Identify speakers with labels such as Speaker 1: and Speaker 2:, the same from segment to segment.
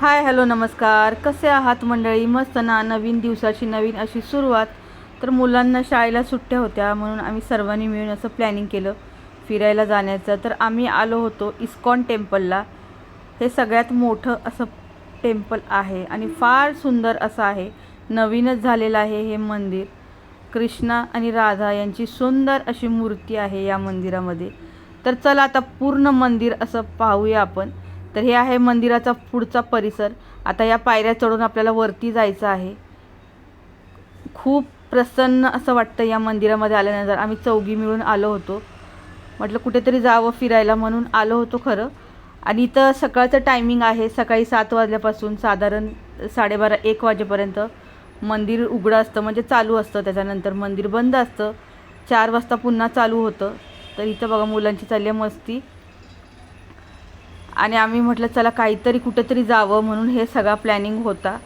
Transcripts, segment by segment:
Speaker 1: Hi hello नमस्कार. कसे आहात मंडळी? मस्त ना? नवीन दिवसाची नवीन अशी सुरुवात. तर मुलांना शाळेला सुट्ट्या होत्या म्हणून आम्ही सर्वांनी मिळून असं प्लॅनिंग केलं फिरायला जाण्याचं. तर आम्ही आलो होतो इस्कॉन टेम्पलला. हे सगळ्यात मोठं असं टेम्पल आहे आणि फार सुंदर असं आहे. नवीनच झालेलं आहे हे मंदिर. कृष्णा आणि राधा यांची सुंदर अशी मूर्ती आहे या मंदिरामध्ये. तर चला आता पूर्ण मंदिर असं पाहूया आपण. तर हे आहे मंदिराचा पुढचा परिसर. आता या पायऱ्या चढून आपल्याला वरती जायचं आहे. खूप प्रसन्न असं वाटतं या मंदिरामध्ये आल्यानंतर. आम्ही चौघी मिळून आलो होतो. म्हटलं कुठेतरी जावं फिरायला म्हणून आलो होतो खरं. आणि इथं सकाळचं टायमिंग आहे. सकाळी सात वाजल्यापासून साधारण साडेबारा एक वाजेपर्यंत मंदिर उघडं असतं म्हणजे चालू असतं. त्याच्यानंतर मंदिर बंद असतं. चार वाजता पुन्हा चालू होतं. तर इथं बघा मुलांची चालली आहे मस्ती. आणि आम्ही म्हटलं चला काहीतरी कुठेतरी जावं म्हणून हे सगळा प्लॅनिंग होता.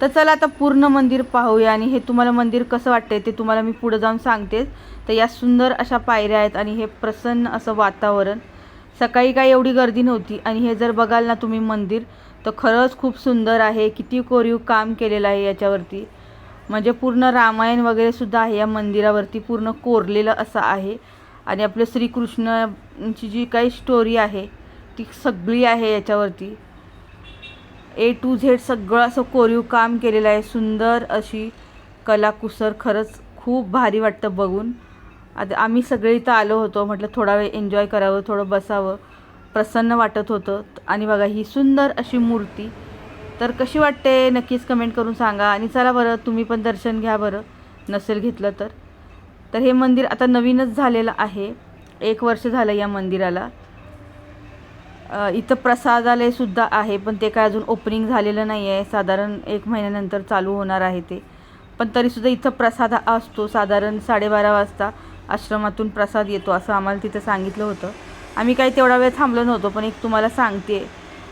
Speaker 1: तर चला आता पूर्ण मंदिर पाहूया आणि हे तुम्हाला मंदिर कसं वाटतंय ते तुम्हाला मी पुढं जाऊन सांगतेच तर या सुंदर अशा पायऱ्या आहेत आणि हे प्रसन्न असं वातावरण. सकाळी काय एवढी गर्दी नव्हती आणि हे जर बघाल ना तुम्ही मंदिर तर खरंच खूप सुंदर आहे. किती कोरीव काम केलेलं आहे याच्यावरती. म्हणजे पूर्ण रामायण वगैरे सुद्धा आहे या मंदिरावरती पूर्ण कोरलेलं असं आहे. आणि आपलं श्रीकृष्णची जी काही स्टोरी आहे ती सगळी आहे याच्यावरती. ए टू झेड सगळं असं कोरीव काम केलेलं आहे. सुंदर अशी कलाकुसर खरंच खूप भारी वाटतं बघून. आता आम्ही सगळे इथं आलो होतो. म्हटलं थोडा वेळ एन्जॉय करावं थोडं बसावं. प्रसन्न वाटत होतं. आणि बघा ही सुंदर अशी मूर्ती. तर कशी वाटते? नक्कीच कमेंट करून सांगा. आणि चला बरं तुम्ही पण दर्शन घ्या बरं. नसेल घेतलं तर. तर हे मंदिर आता नवीनच झालेलं आहे. एक वर्ष झालं या मंदिराला. इथं प्रसादालयसुद्धा आहे पण ते काय अजून ओपनिंग झालेलं नाही आहे साधारण एक महिन्यानंतर चालू होणार आहे ते. पण तरीसुद्धा इथं प्रसाद असतो साधारण साडेबारा वाजता आश्रमातून प्रसाद येतो असं आम्हाला तिथं सांगितलं होतं. आम्ही काही तेवढा वेळ थांबलो नव्हतो पण एक तुम्हाला सांगते.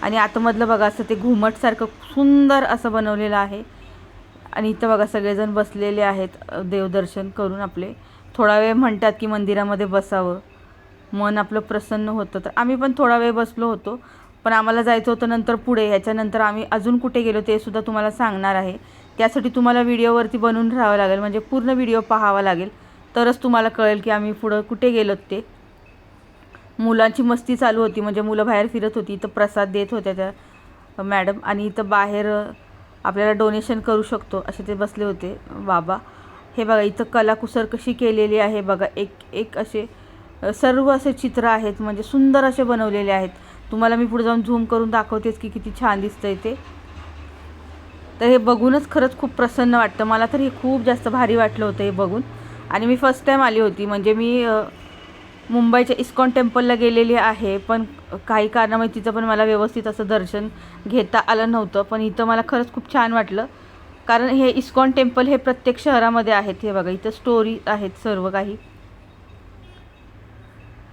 Speaker 1: आणि आतमधलं बघा असं ते घुमटसारखं सुंदर असं बनवलेलं आहे. आणि इथं बघा सगळेजण बसलेले आहेत देवदर्शन करून आपले. थोडा वेळ म्हणतात की मंदिरामध्ये बसावं. मन आपलं प्रसन्न होतं. तर आम्ही पण थोडा वेळ बसलो होतो. पण आम्हाला जायचं होतं नंतर पुढे. ह्याच्यानंतर आम्ही अजून कुठे गेलो ते सुद्धा तुम्हाला सांगणार आहे. त्यासाठी तुम्हाला व्हिडिओवरती बनवून राहावं लागेल. म्हणजे पूर्ण व्हिडिओ पाहावा लागेल. तरच तुम्हाला कळेल की आम्ही पुढं कुठे गेलो ते. मुलांची मस्ती चालू होती. म्हणजे मुलं बाहेर फिरत होती. इथं प्रसाद देत होत्या त्या मॅडम. आणि इथं बाहेर आपल्याला डोनेशन करू शकतो. असे ते बसले होते. बाबा हे बघा इथं कलाकुसर कशी केलेली आहे. बघा एक एक असे सर्व असे चित्र आहेत म्हणजे सुंदर असे बनवलेले आहेत. तुम्हाला मी पुढे जाऊन झूम करून दाखवतेच की किती छान दिसतंय ते. तर हे बघूनच खरंच खूप प्रसन्न वाटतं. मला तर हे खूप जास्त भारी वाटलं होतं हे बघून. आणि मी फर्स्ट टाईम आली होती. म्हणजे मी मुंबईच्या इस्कॉन टेम्पलला गेलेली आहे. पण काही कारणामुळे तिचं पण मला व्यवस्थित असं दर्शन घेता आलं नव्हतं. पण इथं मला खरंच खूप छान वाटलं. कारण हे इस्कॉन टेम्पल हे प्रत्येक शहरामध्ये आहेत. हे बघा इथं स्टोरी आहेत सर्व काही.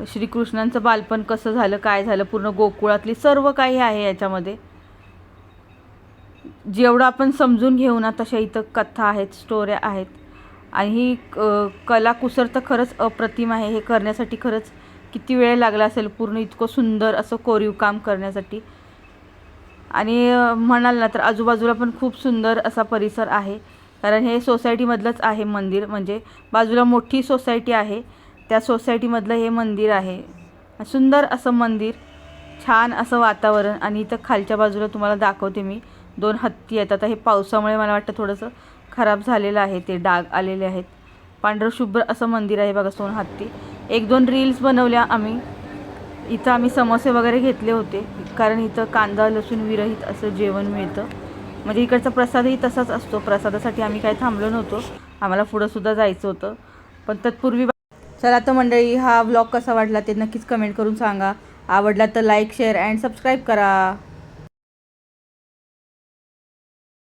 Speaker 1: श्रीकृष्णांचं बालपण कसं झालं काय झालं पूर्ण गोकुळातली सर्व काही आहे याच्यामध्ये. जेवढं आपण समजून घेऊ ना तशा इथं कथा आहेत स्टोऱ्या आहेत. आणि ही क- कलाकुसर तर खरंच अप्रतिम आहे. हे करण्यासाठी खरंच किती वेळ लागला असेल पूर्ण इतकं सुंदर असं कोरीव काम करण्यासाठी. आणि म्हणाल ना तर आजूबाजूला पण खूप सुंदर असा परिसर आहे. कारण हे सोसायटीमधलंच आहे मंदिर. म्हणजे बाजूला मोठी सोसायटी आहे. त्या सोसायटीमधलं हे मंदिर आहे. सुंदर असं मंदिर छान असं वातावरण आणि इथं खालच्या बाजूला तुम्हाला दाखवते मी. दोन हत्ती आहेत. आता हे पावसामुळे मला वाटतं थोडंसं खराब झालेलं आहे. ते डाग आलेले आहेत. पांढरं शुभ्र असं मंदिर आहे बघा सोन हत्ती. एक दोन रील्स बनवल्या आम्ही. इथं आम्ही समोसे वगैरे घेतले होते. कारण इथं कांदा लसूण विरहित असं जेवण मिळतं. म्हणजे इकडचा प्रसादही तसाच असतो. प्रसादासाठी आम्ही काही थांबलो नव्हतो. आम्हाला पुढंसुद्धा जायचं होतं. पण तत्पूर्वी चला तर मंडळी हा व्लॉग कसा वाटला ते नक्कीच कमेंट करून सांगा. आवडला तर लाईक शेअर अँड सबस्क्राईब करा.